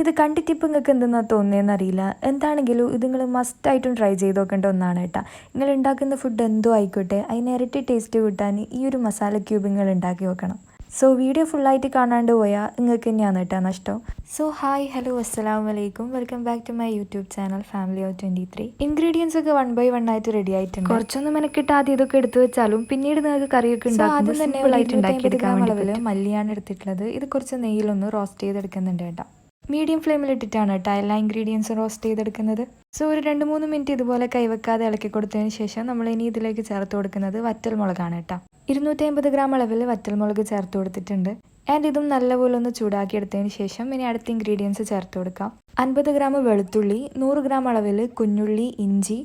ഇത് കണ്ടിട്ട് ഇപ്പം നിങ്ങൾക്ക് എന്തെന്നാ തോന്നിയെന്ന് അറിയില്ല. എന്താണെങ്കിലും ഇത് നിങ്ങൾ മസ്റ്റായിട്ടും ട്രൈ ചെയ്ത് നോക്കേണ്ട ഒന്നാണ് കേട്ടോ. നിങ്ങൾ ഉണ്ടാക്കുന്ന ഫുഡ് എന്തോ ആയിക്കോട്ടെ അതിന് ഇരട്ടി ടേസ്റ്റ് കിട്ടാൻ ഈ ഒരു മസാല ക്യൂബ് നിങ്ങൾ ഉണ്ടാക്കി വെക്കണം സോ വീഡിയോ ഫുള്ളായിട്ട് കാണാണ്ട് പോയാൽ നിങ്ങൾക്ക് തന്നെയാണ് കേട്ടോ നഷ്ടം. സോ ഹായ് ഹലോ അസ്സലാം വലൈക്കും welcome back to my YouTube channel family of twenty three ingredients ഒക്കെ വൺ ബൈ വൺ ആയിട്ട് റെഡി ആയിട്ടുണ്ട്. കുറച്ചൊന്നും മെനക്കിട്ട് ആദ്യം ഇതൊക്കെ എടുത്തു വെച്ചാലും പിന്നീട് നിങ്ങൾക്ക് കറിയൊക്കെ തന്നെ ഉണ്ടാക്കിയെടുക്കാൻ അളവിൽ മല്ലിയാണ് എടുത്തിട്ടുള്ളത്. ഇത് കുറച്ച് നെയ്യിലൊന്ന് റോസ്റ്റ് ചെയ്തെടുക്കുന്നുണ്ട് കേട്ടോ. മീഡിയം ഫ്ലെയിമിൽ ഇട്ടിട്ടാണ് കേട്ടോ എല്ലാ ഇൻഗ്രീഡിയൻസും റോസ്റ്റ് ചെയ്തെടുക്കുന്നത്. സോ ഒരു രണ്ട് മൂന്ന് മിനിറ്റ് ഇതുപോലെ കൈവെക്കാതെ ഇളക്കി കൊടുത്തതിന് ശേഷം നമ്മൾ ഇനി ഇതിലേക്ക് ചേർത്ത് കൊടുക്കുന്നത് വറ്റൽ മുളകാണ് കേട്ടോ. ഇരുന്നൂറ്റി അമ്പത് ഗ്രാം അളവിൽ വറ്റൽ മുളക് ചേർത്ത് കൊടുത്തിട്ടുണ്ട്. ആൻഡ് ഇതും നല്ലപോലെ ഒന്ന് ചൂടാക്കി എടുത്തതിന് ശേഷം ഇനി അടുത്ത ഇൻഗ്രീഡിയൻസ് ചേർത്ത് കൊടുക്കാം. അൻപത് ഗ്രാം വെളുത്തുള്ളി നൂറ് ഗ്രാം അളവിൽ കുഞ്ഞുള്ളി ഇഞ്ചി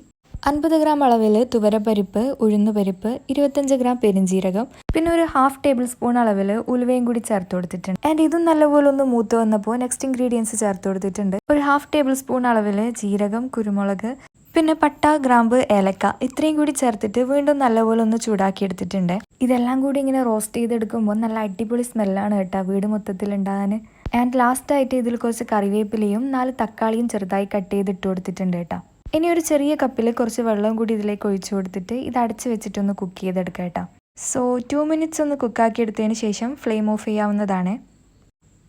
അൻപത് ഗ്രാം അളവിൽ തുവരപ്പരിപ്പ് ഉഴുന്നുപരിപ്പ് ഇരുപത്തഞ്ച് ഗ്രാം പെരിഞ്ചീരകം പിന്നെ ഒരു ഹാഫ് ടേബിൾ സ്പൂൺ അളവിൽ ഉലുവയും കൂടി ചേർത്ത് കൊടുത്തിട്ടുണ്ട്. ആൻഡ് ഇതും നല്ലപോലെ ഒന്ന് മൂത്ത് വന്നപ്പോൾ നെക്സ്റ്റ് ഇൻഗ്രീഡിയൻസ് ചേർത്ത് കൊടുത്തിട്ടുണ്ട്. ഒരു ഹാഫ് ടേബിൾ സ്പൂൺ അളവിൽ ജീരകം കുരുമുളക് പിന്നെ പട്ട ഗ്രാമ്പ് ഏലക്ക ഇത്രയും കൂടി ചേർത്തിട്ട് വീണ്ടും നല്ലപോലെ ഒന്ന് ചൂടാക്കി എടുത്തിട്ടുണ്ട്. ഇതെല്ലാം കൂടി ഇങ്ങനെ റോസ്റ്റ് ചെയ്തെടുക്കുമ്പോൾ നല്ല അടിപൊളി സ്മെല്ലാണ് കേട്ടോ വീട് മൊത്തത്തിൽ ഉണ്ടാകാൻ ആൻഡ് ലാസ്റ്റായിട്ട് ഇതിൽ കുറച്ച് കറിവേപ്പിലയും നാല് തക്കാളിയും ചെറുതായി കട്ട് ചെയ്തിട്ട് കൊടുത്തിട്ടുണ്ട് കേട്ടോ. ഇനി ഒരു ചെറിയ കപ്പിൽ കുറച്ച് വെള്ളം കൂടി ഇതിലേക്ക് ഒഴിച്ചു കൊടുത്തിട്ട് ഇത് അടച്ച് വെച്ചിട്ടൊന്ന് കുക്ക് ചെയ്തെടുക്കാം കേട്ടോ. സോ ടു മിനിറ്റ്സ് ഒന്ന് കുക്കാക്കി എടുത്തതിന് ശേഷം ഫ്ലെയിം ഓഫ് ചെയ്യാവുന്നതാണ്.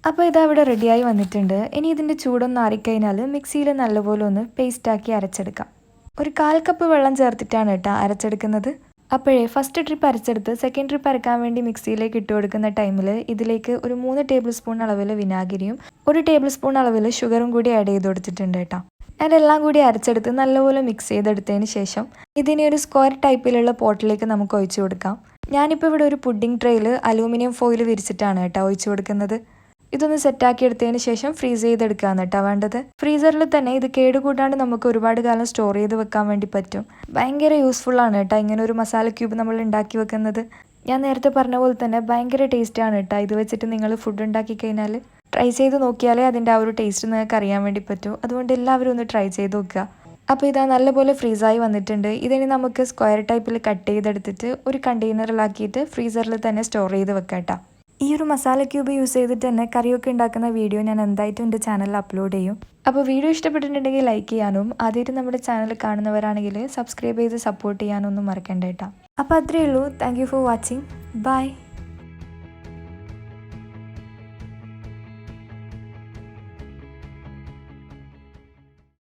അപ്പോൾ ഇത് അവിടെ റെഡിയായി വന്നിട്ടുണ്ട്. ഇനി ഇതിന്റെ ചൂടൊന്ന് ആറിക്കഴിഞ്ഞാൽ മിക്സിയിൽ നല്ലപോലെ ഒന്ന് പേസ്റ്റാക്കി അരച്ചെടുക്കാം. ഒരു കാൽ കപ്പ് വെള്ളം ചേർത്തിട്ടാണ് കേട്ടോ അരച്ചെടുക്കുന്നത്. അപ്പോഴേ ഫസ്റ്റ് ട്രിപ്പ് അരച്ചെടുത്ത് സെക്കൻഡ് ട്രിപ്പ് അരക്കാൻ വേണ്ടി മിക്സിയിലേക്ക് ഇട്ട് കൊടുക്കുന്ന ടൈമിൽ ഇതിലേക്ക് ഒരു മൂന്ന് ടേബിൾ സ്പൂൺ അളവിൽ വിനാഗിരിയും ഒരു ടേബിൾ സ്പൂൺ അളവിൽ ഷുഗറും കൂടി ആഡ് ചെയ്ത് കൊടുത്തിട്ടുണ്ട് കേട്ടോ. അതെല്ലാം കൂടി അരച്ചെടുത്ത് നല്ലപോലെ മിക്സ് ചെയ്തെടുത്തതിന് ശേഷം ഇതിനെ ഒരു സ്ക്വയർ ടൈപ്പിലുള്ള പോട്ടിലേക്ക് നമുക്ക് ഒഴിച്ചു കൊടുക്കാം. ഞാനിപ്പോൾ ഇവിടെ ഒരു പുഡിംഗ് ട്രെയിൽ അലൂമിനിയം ഫോയിൽ വിരിച്ചിട്ടാണ് കേട്ടോ ഒഴിച്ചു കൊടുക്കുന്നത്. ഇതൊന്ന് സെറ്റാക്കി എടുത്തതിന് ശേഷം ഫ്രീസ് ചെയ്തെടുക്കുകയാണ് കേട്ടോ വേണ്ടത്. ഫ്രീസറിൽ തന്നെ ഇത് കേടുകൂടാണ്ട് നമുക്ക് ഒരുപാട് കാലം സ്റ്റോർ ചെയ്ത് വെക്കാൻ വേണ്ടി പറ്റും. ഭയങ്കര യൂസ്ഫുള്ളാണ് കേട്ടോ ഇങ്ങനെ ഒരു മസാല ക്യൂബ് നമ്മൾ ഉണ്ടാക്കി വെക്കുന്നത്. ഞാൻ നേരത്തെ പറഞ്ഞ പോലെ തന്നെ ഭയങ്കര ടേസ്റ്റാണ് കേട്ടോ ഇത് വെച്ചിട്ട് നിങ്ങൾ ഫുഡ് ഉണ്ടാക്കി കഴിഞ്ഞാൽ ട്രൈ ചെയ്ത് നോക്കിയാലേ അതിന്റെ ആ ഒരു ടേസ്റ്റ് നിങ്ങൾക്ക് അറിയാൻ വേണ്ടി പറ്റൂ. അതുകൊണ്ട് എല്ലാവരും ഒന്ന് ട്രൈ ചെയ്ത് നോക്കുക. അപ്പോൾ ഇതാ നല്ലപോലെ ഫ്രീസായി വന്നിട്ടുണ്ട്. ഇതിനി നമുക്ക് സ്ക്വയർ ടൈപ്പിൽ കട്ട് ചെയ്തെടുത്തിട്ട് ഒരു കണ്ടെയ്നറിലാക്കിയിട്ട് ഫ്രീസറിൽ തന്നെ സ്റ്റോർ ചെയ്ത് വെക്കാം ഈ ഒരു മസാല ക്യൂബ് യൂസ് ചെയ്തിട്ട് തന്നെ കറിയൊക്കെ ഉണ്ടാക്കുന്ന വീഡിയോ ഞാൻ എന്തായിട്ടും എന്റെ ചാനലിൽ അപ്ലോഡ് ചെയ്യും. അപ്പോൾ വീഡിയോ ഇഷ്ടപ്പെട്ടിട്ടുണ്ടെങ്കിൽ ലൈക്ക് ചെയ്യാനും ആദ്യമായിട്ട് നമ്മുടെ ചാനൽ കാണുന്നവരാണെങ്കിൽ സബ്സ്ക്രൈബ് ചെയ്ത് സപ്പോർട്ട് ചെയ്യാനൊന്നും മറക്കണ്ട കേട്ടോ. അപ്പോൾ അത്രയേ ഉള്ളൂ. Thank for watching bye